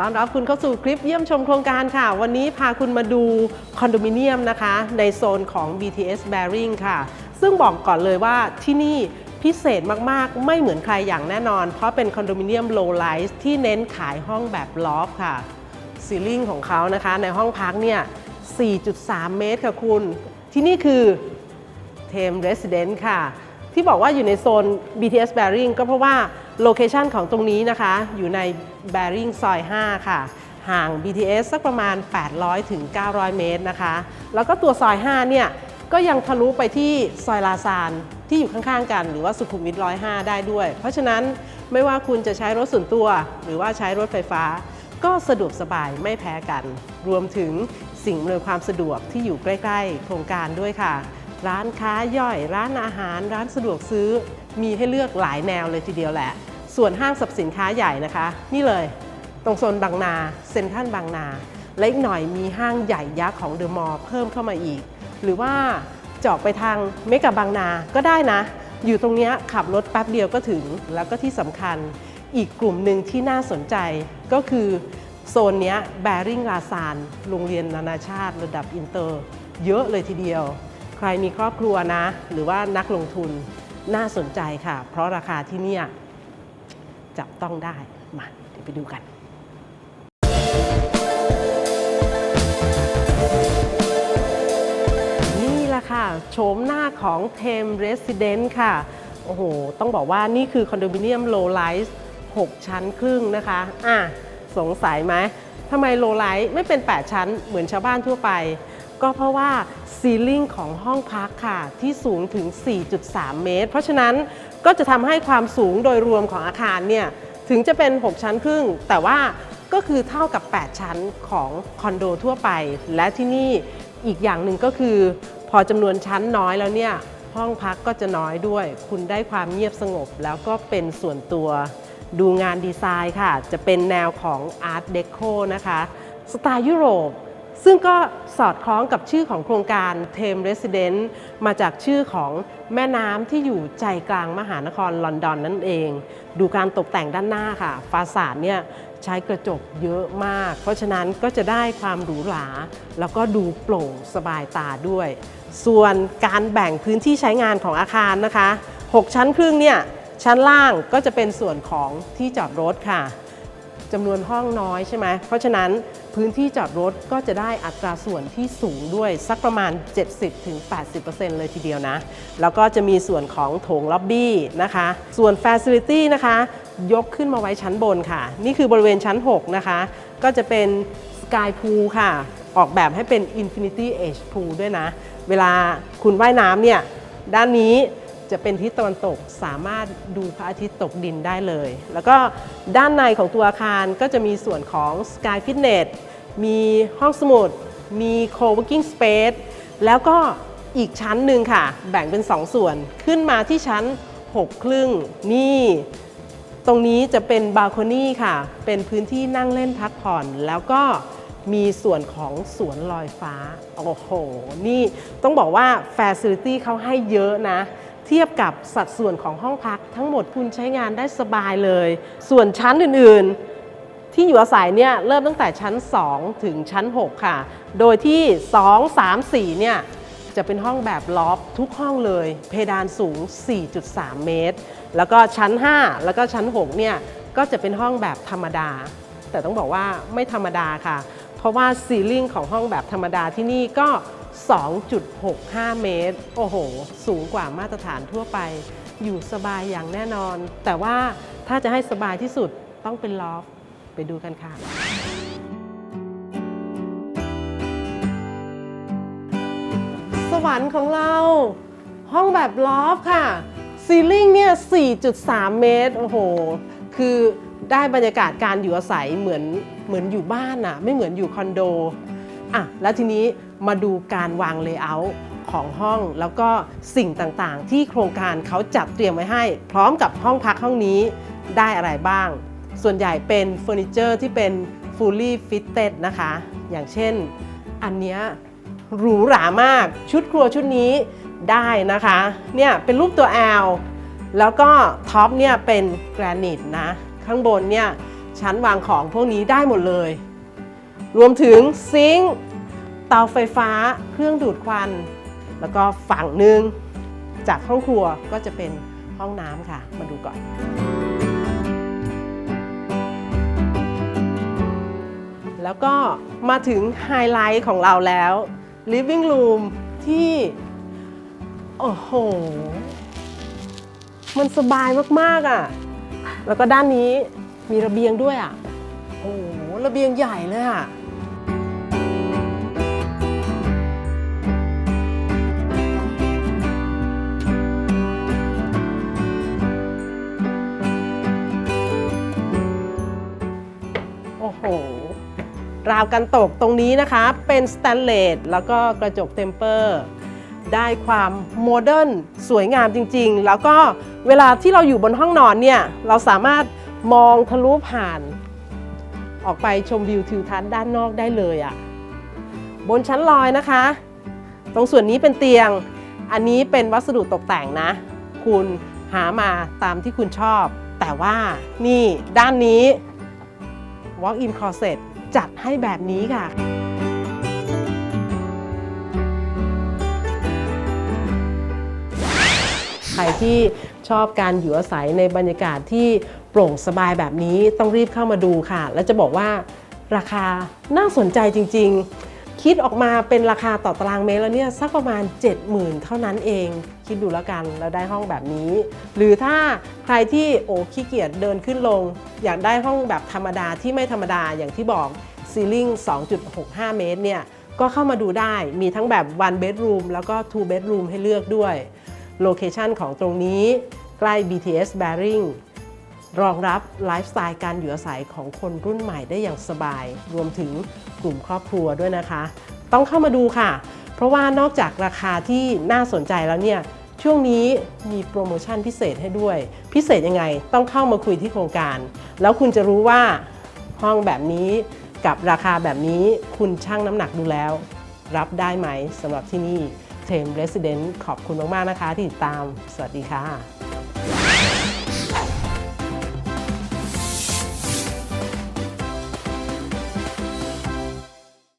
ต้อนรับคุณเข้าสู่คลิปเยี่ยมชมโครงการค่ะ วันนี้พาคุณมาดูคอนโดมิเนียมนะคะ ในโซนของ BTS Bearing ค่ะ ซึ่งบอกก่อนเลยว่าที่นี่พิเศษมาก ๆ ไม่เหมือนใครอย่างแน่นอน เพราะเป็นคอนโดมิเนียม low rise ที่เน้นขายห้องแบบลอฟค่ะซีลิ่งของเขานะคะ ในห้องพักเนี่ย 4.3 เมตรค่ะคุณ ที่นี่คือเทม Resident ค่ะ ที่บอกว่าอยู่ในโซน BTS Bearing ก็เพราะว่า โลเคชันของตรงนี้นะคะ อยู่ใน Bearing ซอย 5 ค่ะ ห่าง BTS สักประมาณ 800ถึง900 เมตรนะคะ แล้วก็ตัวซอย 5 เนี่ย ก็ยังทะลุไปที่ซอยลาซานที่อยู่ข้างๆ กัน หรือว่าสุขุมวิท105 ได้ด้วย เพราะฉะนั้นไม่ว่าคุณจะใช้รถส่วนตัว หรือว่าใช้รถไฟฟ้า ก็สะดวกสบายไม่แพ้กัน รวมถึงสิ่งอำนวยความสะดวกที่อยู่ใกล้ๆ โครงการด้วยค่ะ ร้านค้าย่อย ร้านอาหาร ร้านสะดวกซื้อ มีให้เลือกหลายแนวเลยทีเดียวแหละ ส่วนห้างสรรพสินค้าใหญ่นะคะ นี่เลยตรงโซนบางนาเซ็นทรัลบางนา และอีกหน่อยมีห้างใหญ่ยักษ์ของเดอะมอลล์เพิ่มเข้ามาอีก หรือว่าเจาะไปทางเมกะบางนาก็ได้นะ อยู่ตรงเนี้ยขับรถแป๊บเดียวก็ถึงแล้วก็ที่สำคัญอีกกลุ่มหนึ่งที่น่าสนใจก็คือโซนเนี้ยแบริ่งลาซานโรงเรียนนานาชาติระดับอินเตอร์ เยอะเลยทีเดียว ใครมีครอบครัวนะ หรือว่านักลงทุนน่าสนใจค่ะ เพราะราคาที่เนี่ย จับต้องได้ มาเดี๋ยวไปดูกันนี่แหละค่ะโฉมหน้าของเทม Resident ค่ะ โอ้โห ต้องบอกว่านี่คือคอนโดมิเนียม low rise 6ชั้นครึ่งนะคะ อะ สงสัยไหมทำไม low rise ไม่เป็น 8 ชั้นเหมือนชาวบ้านทั่วไป ก็เพราะว่าซีลิ่งของห้องพักค่ะ ที่สูงถึง 4.3 เมตร เพราะฉะนั้น ก็จะทำให้ความสูงโดยรวมของอาคารเนี่ยถึงจะเป็น 6 ชั้นครึ่ง แต่ว่าก็คือเท่ากับ 8 ชั้นของคอนโดทั่วไป และที่นี่อีกอย่างหนึ่งก็คือ พอจำนวนชั้นน้อยแล้วเนี่ยห้องพักก็จะน้อยด้วย คุณได้ความเงียบสงบ แล้วก็เป็นส่วนตัวดูงานดีไซน์ค่ะ จะเป็นแนวของ Art Deco นะคะ สไตล์ยุโรป ซึ่งก็สอดคล้องกับชื่อของโครงการ Thames Resident มาจากชื่อของแม่น้ำที่อยู่ใจกลางมหานครลอนดอนนั่นเอง ดูการตกแต่งด้านหน้าค่ะฟาสาดเนี่ยใช้กระจกเยอะมาก เพราะฉะนั้นก็จะได้ความหรูหรา แล้วก็ดูโปร่งสบายตาด้วย ส่วนการแบ่งพื้นที่ใช้งานของอาคารนะคะ 6 ชั้นครึ่งเนี่ยชั้นล่างก็จะเป็นส่วนของที่จอดรถค่ะ จำนวนห้องน้อยใช่ไหม เพราะฉะนั้นพื้นที่จอดรถก็จะได้อัตราส่วนที่สูงด้วยสักประมาณ 70-80%เลยทีเดียวนะ แล้วก็จะมีส่วนของโถงล็อบบี้นะคะ ส่วน Facility นะคะ ยกขึ้นมาไว้ชั้นบนค่ะ นี่คือบริเวณชั้น 6 นะคะ ก็จะเป็น Sky Pool ค่ะ ออกแบบให้เป็น Infinity Edge Pool ด้วยนะ เวลาคุณว่ายน้ำเนี่ย ด้านนี้ จะเป็นทิศตะวันตกสามารถดูพระอาทิตย์ตกดินได้เลย แล้วก็ด้านในของตัวอาคารก็จะมีส่วนของ Sky Fitness มีห้องสมุด มี Co-working Space แล้วก็อีกชั้นหนึ่งค่ะ แบ่งเป็น 2ส่วนขึ้นมาที่ชั้น 6 ครึ่ง นี่ ตรงนี้จะเป็นบา l คนี่ค่ะ เป็นพื้นที่นั่งเล่นพักผ่อน แล้วก็มีส่วนของสวนลอยฟ้า โอ้โห นี่ต้องบอกว่า Facility เขาให้เยอะนะ เทียบกับสัดส่วนของห้องพักทั้งหมดคุณใช้งานได้สบายเลย ส่วนชั้นอื่นๆ ที่อยู่อาศัยเนี่ยเริ่มตั้งแต่ชั้น 2 ถึงชั้น 6 ค่ะ โดยที่ 2 3 4 เนี่ยจะเป็นห้องแบบล็อฟทุกห้องเลย เพดานสูง 4.3 เมตร แล้วก็ชั้น 5 แล้วก็ชั้น 6 เนี่ยก็จะเป็นห้องแบบธรรมดา แต่ต้องบอกว่าไม่ธรรมดาค่ะ เพราะว่าซีลิ่งของห้องแบบธรรมดาที่นี่ก็ 2.65 เมตร โอ้โห สูงกว่ามาตรฐานทั่วไป อยู่สบายอย่างแน่นอน แต่ว่าถ้าจะให้สบายที่สุดต้องเป็นลอฟไปดูกันค่ะ สวรรค์ของเรา ห้องแบบลอฟค่ะ ซีลิ่งเนี่ย 4.3 เมตร โอ้โห คือได้บรรยากาศการอยู่อาศัยเหมือนเหมือนอยู่บ้านอะไม่เหมือนอยู่คอนโดอะแล้วทีนี้ มาดูการวางเลเยอร์ของห้อง แล้วก็สิ่งต่างๆ ที่โครงการเขาจัดเตรียมไว้ให้ พร้อมกับห้องพักห้องนี้ได้อะไรบ้าง ส่วนใหญ่เป็นเฟอร์นิเจอร์ที่เป็น fully fitted นะคะ อย่างเช่นอันเนี้ยหรูหรามากชุดครัวชุดนี้ได้นะคะ เนี่ยเป็นรูปตัว L แล้วก็ท็อปเนี่ยเป็นแกรนิตนะ ข้างบนเนี่ยชั้นวางของพวกนี้ได้หมดเลย รวมถึงซิงค์ เตาไฟฟ้าเครื่องดูดควัน แล้วก็ฝั่งหนึ่งจากห้องครัวก็จะเป็นห้องน้ำค่ะ มาดูก่อน แล้วก็มาถึงไฮไลท์ของเราแล้ว living room ที่ โอ้โห มันสบายมาก ๆ อะ แล้วก็ด้านนี้มีระเบียงด้วยอะ โอ้โห ระเบียงใหญ่เลยอะาวกันตกตรงนี้นะคะ เป็นสแตนเลสแล้วก็กระจกเทมเปอร์ได้ความโมเดิร์นสวยงามจริง ๆ แล้วก็เวลาที่เราอยู่บนห้องนอนเนี่ยเราสามารถมองทะลุผ่าน ออกไปชมวิวทิวทัศน์ด้านนอกได้เลยอะ่ะบนชั้นลอยนะคะ ตรงส่วนนี้เป็นเตียง อันนี้เป็นวัสดุตกแต่งนะ คุณหามาตามที่คุณชอบ แต่ว่านี่ด้านนี้ Walk-in closet จัดให้แบบนี้ค่ะใครที่ชอบการอยู่อาศัยในบรรยากาศที่โปร่งสบายแบบนี้ต้องรีบเข้ามาดูค่ะ และจะบอกว่าราคาน่าสนใจจริง ๆ คิดออกมาเป็นราคาต่อตารางเมตรแล้วเนี่ยสักประมาณ 70,000 เท่านั้นเอง คิดดูแล้วกันแล้วได้ห้องแบบนี้ หรือถ้าใครที่โอ้ขี้เกียจเดินขึ้นลง อยากได้ห้องแบบธรรมดาที่ไม่ธรรมดาอย่างที่บอกซีลิง2.65 เมตรเนี่ยก็เข้ามาดูได้มีทั้งแบบ one bedroom แล้วก็ two bedroom ให้เลือกด้วย โลเคชันของตรงนี้ใกล้ BTS Bearing รองรับไลฟ์สไตล์การอยู่อาศัยของคนรุ่นใหม่ได้อย่างสบาย รวมถึงกลุ่มครอบครัวด้วยนะคะ ต้องเข้ามาดูค่ะ เพราะว่านอกจากราคาที่น่าสนใจแล้วเนี่ยช่วงนี้มีโปรโมชั่นพิเศษให้ด้วย พิเศษยังไงต้องเข้ามาคุยที่โครงการ แล้วคุณจะรู้ว่าห้องแบบนี้กับราคาแบบนี้คุณชั่งน้ำหนักดูแล้ว รับได้ไหมสำหรับที่นี่เทมเรสซิเดนต์ขอบคุณมาก ๆ นะคะที่ติดตาม สวัสดีค่ะ